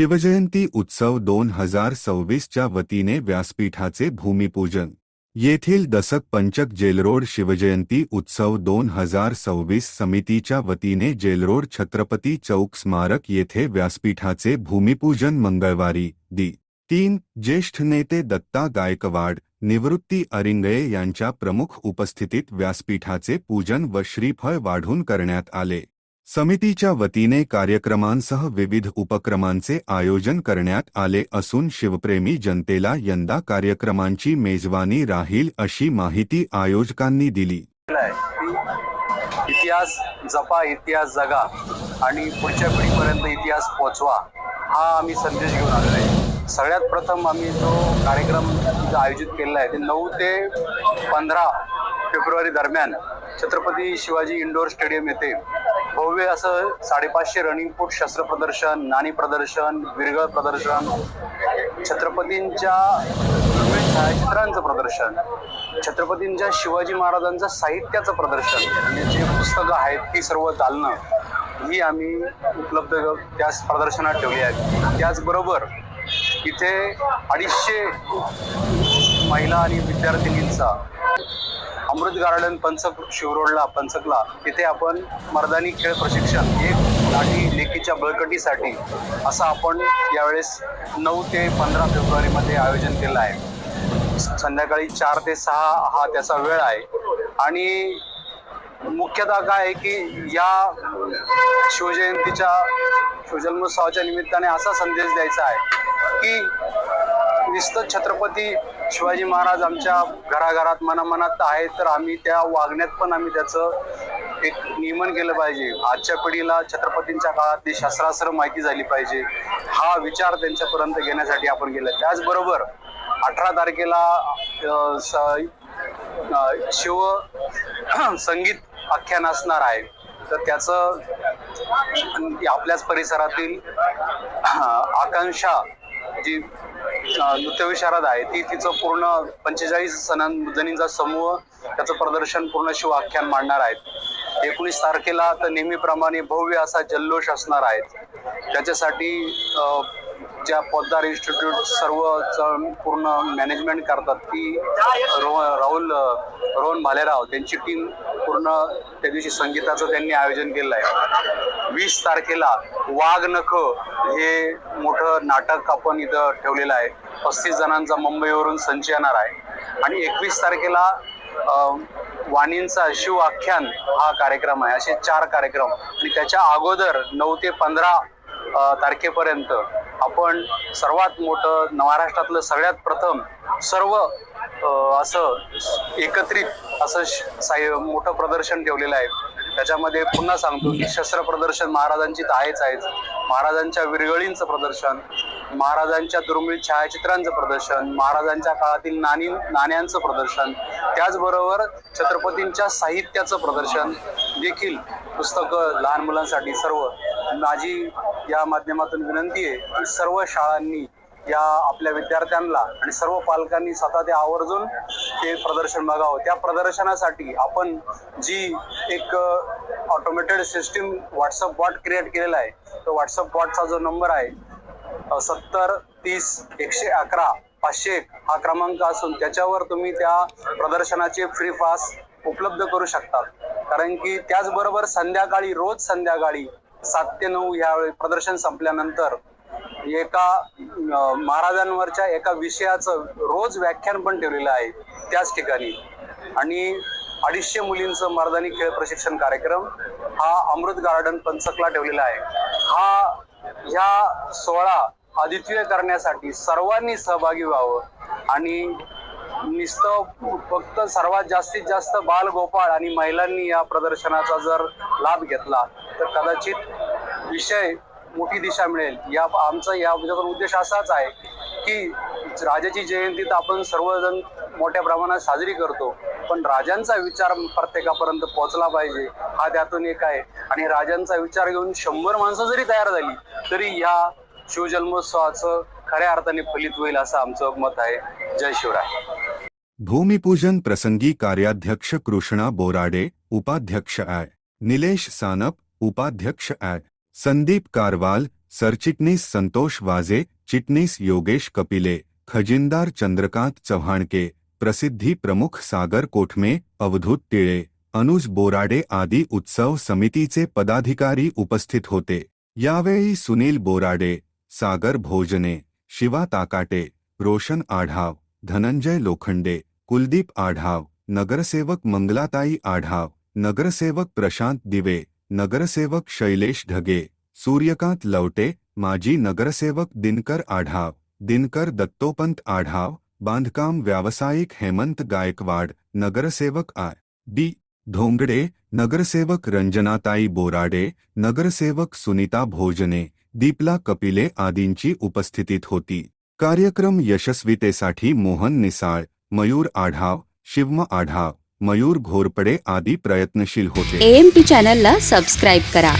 शिवजयंती उत्सव दोन हजार सव्वीसच्या वतीने व्यासपीठाचे भूमिपूजन. येथील दसक पंचक जेलरोड शिवजयंती उत्सव दोन हजार सव्वीस समितीच्या वतीने जेलरोड छत्रपती चौक स्मारक येथे व्यासपीठाचे भूमिपूजन मंगळवारी दी. तीन ज्येष्ठ नेते दत्ता गायकवाड निवृत्ती अरिंगळे यांच्या प्रमुख उपस्थितीत व्यासपीठाचे पूजन व श्रीफळ वाढून करण्यात आले. समितीच्या वतीने कार्यक्रमांसह विविध उपक्रमांचे आयोजन करण्यात आले असून शिवप्रेमी जनतेला यंदा कार्यक्रमांची मेजवानी राहील अशी माहिती आयोजकांनी दिली. इतिहास जपा इतिहास जगा आणि पुढच्या पिढीपर्यंत इतिहास पोचवा हा आम्ही संदेश घेऊन आलो आहे. सगळ्यात प्रथम आम्ही जो कार्यक्रम आयोजित केलेला आहे ते नऊ ते पंधरा फेब्रुवारी दरम्यान छत्रपती शिवाजी इंडोर स्टेडियम येथे भव्य असं साडेपाचशे रनिंग फूट शस्त्र प्रदर्शन नाणी प्रदर्शन विरगळ प्रदर्शन छत्रपतींच्या दुर्मिळ छायाचित्रांचं प्रदर्शन छत्रपतींच्या शिवाजी महाराजांचं साहित्याचं प्रदर्शन म्हणजे जे पुस्तकं आहेत ती सर्व दालनं ही आम्ही उपलब्ध त्या प्रदर्शनात ठेवली आहेत. त्याचबरोबर इथे अडीचशे महिला आणि विद्यार्थिनींचा अमृत गार्डन पंचक शिवरोडला पंचकला तिथे आपण मर्दानी खेळ प्रशिक्षण एक लाठी लेखीच्या बळकटीसाठी असं आपण यावेळेस नऊ ते पंधरा फेब्रुवारीमध्ये आयोजन केलं आहे. संध्याकाळी चार ते सहा हा त्याचा वेळ आहे. आणि मुख्यतः काय आहे की या शिवजयंतीच्या शिवजन्मोत्सवाच्या निमित्ताने असा संदेश द्यायचा आहे की निस्त छत्रपती शिवाजी महाराज आमच्या घराघरात मनामनात आहे तर आम्ही त्या वागण्यात पण आम्ही त्याचं एक नियमन केलं पाहिजे. आजच्या पिढीला छत्रपतींच्या काळातली शस्त्रास्त्र माहिती झाली पाहिजे हा विचार त्यांच्यापर्यंत घेण्यासाठी आपण केलं त्याचबरोबर अठरा तारखेला स- शिव संगीत आख्यान असणार आहे. तर त्याचं आपल्याच परिसरातील आकांक्षा जी नृत्यविशारद आहे. ती तिचं पूर्ण पंचेचाळीस सणांजणींचा समूह त्याचं प्रदर्शन पूर्ण शिव आख्यान मांडणार आहेत. एकोणीस तारखेला तर नेहमीप्रमाणे भव्य असा जल्लोष असणार आहे. त्याच्यासाठी ज्या पोद्दार इन्स्टिट्यूट सर्व पूर्ण मॅनेजमेंट करतात ती रो राहुल रोहन भालेराव त्यांची टीम पूर्ण त्या दिवशी संगीताचं त्यांनी आयोजन केलं आहे. वीस तारखेला वाघ नख हे मोठं नाटक आपण इथं ठेवलेलं आहे. पस्तीस जणांचा मुंबईवरून संच येणार आहे. आणि एकवीस तारखेला वाणींचा शिव आख्यान हा कार्यक्रम आहे. असे चार कार्यक्रम. आणि त्याच्या अगोदर नऊ ते पंधरा तारखेपर्यंत आपण सर्वात मोठं महाराष्ट्रातलं सगळ्यात प्रथम सर्व असं एकत्रित असं श- मोठं प्रदर्शन ठेवलेलं आहे. त्याच्यामध्ये पुन्हा सांगतो की शस्त्र प्रदर्शन महाराजांची तर आहेच आहेच. महाराजांच्या विरगळींचं प्रदर्शन महाराजांच्या दुर्मिळ छायाचित्रांचं प्रदर्शन महाराजांच्या काळातील नाणी नाण्यांचं प्रदर्शन त्याचबरोबर छत्रपतींच्या साहित्याचं प्रदर्शन देखील पुस्तकं लहान मुलांसाठी सर्व माझी या माध्यमातून विनंती आहे की सर्व शाळांनी या आपल्या विद्यार्थ्यांना आणि सर्व पालकांनी स्वतः ते आवर्जून ते प्रदर्शन बघावं. त्या प्रदर्शनासाठी आपण जी एक automated system WhatsApp bot create केलेला आहे तो व्हॉट्सअप बॉटचा जो नंबर आहे सत्तर तीस एकशे अकरा पाचशे एक हा क्रमांक असून त्याच्यावर तुम्ही त्या प्रदर्शनाचे फ्री पास उपलब्ध करू शकतात कारण की त्याचबरोबर संध्याकाळी रोज संध्याकाळी सात ते नऊ यावेळी प्रदर्शन संपल्यानंतर एका महाराजांवरच्या एका विषयाचं रोज व्याख्यान पण ठेवलेलं आहे त्याच ठिकाणी. आणि अडीचशे मुलींचं मर्दानी खेळ प्रशिक्षण कार्यक्रम हा अमृत गार्डन पंचकला ठेवलेला आहे. हा ह्या सोहळा अद्वितीय करण्यासाठी सर्वांनी सहभागी व्हावं आणि नुसतं फक्त सर्वात जास्तीत जास्त बाल गोपाळ आणि महिलांनी या प्रदर्शनाचा जर लाभ घेतला तर कदाचित विषय मोठी दिशा मिळेल. या आमचा या उद्देश असाच आहे की राजाची जयंती तर आपण सर्वजण मोठ्या प्रमाणात साजरी करतो. पण राजांचा विचार प्रत्येकापर्यंत पोहोचला पाहिजे. हा त्यातून एक आहे. आणि राजांचा विचार घेऊन शंभर माणसं जरी तयार झाली तरी या शिवजन्मोत्सवाचं खऱ्या अर्थाने फलित होईल असं आमचं मत आहे. जय शिवराय. भूमिपूजन प्रसंगी कार्याध्यक्ष कृष्णा बोराडे उपाध्यक्ष आय. निलेश सानप उपाध्यक्ष आय. संदीप कारवाल, सरचिटणीस संतोष वाजे, चिटणीस योगेश कपिले, खजिनदार चंद्रकांत चव्हाणके, प्रसिद्धी प्रमुख सागर कोठमे, अवधूत टिळे, अनुज बोराडे आदी उत्सव समितीचे पदाधिकारी उपस्थित होते. यावेळी सुनील बोराडे, सागर भोजने, शिवा ताकाटे, रोशन आढाव, धनंजय लोखंडे, कुलदीप आढाव, नगरसेवक मंगलाताई आढाव, नगरसेवक प्रशांत दिवे नगरसेवक शैलेश ढगे सूर्यकांत लवटे माजी नगरसेवक दिनकर आढाव दिनकर दत्तोपंत आढाव बांधकाम व्यावसायिक हेमंत गायकवाड नगरसेवक आय डी धोंगडे नगरसेवक रंजनाताई बोराडे नगरसेवक सुनीता भोजने दीपला कपिले आदींची उपस्थितीत होती. कार्यक्रम यशस्वीतेसाठी मोहन निसाळ मयूर आढाव शिवम आढाव मयूर घोरपडे आदी प्रयत्नशील होते. एएमटी चॅनलला सबस्क्राईब करा.